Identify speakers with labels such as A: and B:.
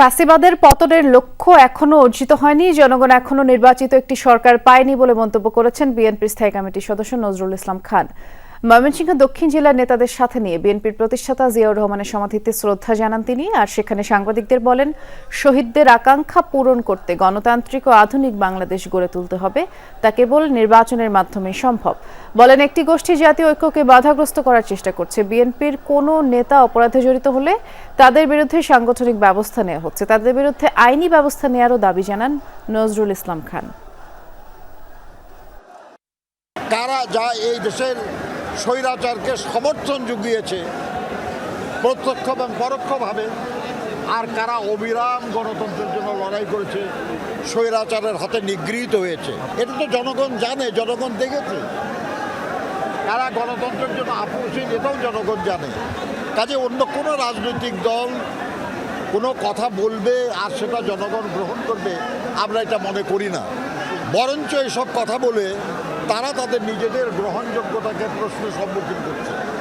A: ফ্যাসিবাদের পতনের লক্ষ্য এখনও অর্জিত হয়নি। জনগণ এখনও নির্বাচিত একটি সরকার পায়নি বলে মন্তব্য করেছেন বিএনপি স্থায়ী কমিটির সদস্য নজরুল ইসলাম খান। ময়মনসিংহ দক্ষিণ জেলার নেতাদের সাথে নিয়ে বিএনপির প্রতিষ্ঠাতা জিয়াউর রহমানের সমাধিতে শ্রদ্ধা জানান তিনি, আর সেখানে সাংবাদিকদের বলেন, শহীদদের আকাঙ্ক্ষা পূরণ করতে গণতান্ত্রিক ও আধুনিক বাংলাদেশ গড়ে তুলতে হবে। তা কেবল নির্বাচনের মাধ্যমে সম্ভব। বলেন, একটি গোষ্ঠী জাতীয় ঐক্যকে বাধাগ্রস্ত করার চেষ্টা করছে। বিএনপির কোনো নেতা অপরাধে জড়িত হলে তাদের বিরুদ্ধে সাংগঠনিক ব্যবস্থা নেওয়া হচ্ছে। তাদের বিরুদ্ধে আইনি ব্যবস্থা নেওয়ারও দাবি জানান নজরুল ইসলাম খান।
B: কারা যা এই দেশের স্বৈরাচারকে সমর্থন জুগিয়েছে প্রত্যক্ষ এবং পরোক্ষভাবে। আর কারা অবিরাম গণতন্ত্রের জন্য লড়াই করেছে, স্বৈরাচারের হাতে নিগৃহীত হয়েছে, এটা তো জনগণ জানে, জনগণ দেখেছে। কারা গণতন্ত্রের জন্য আপোষহীন, এটাও জনগণ জানে। কাজে অন্য কোনো রাজনৈতিক দল কোনো কথা বলবে আর সেটা জনগণ গ্রহণ করবে, আমরা এটা মনে করি না। বরঞ্চ এসব কথা বলে তারা তাদের নিজেদের গ্রহণযোগ্যতাকে প্রশ্নের সম্মুখীন করছে।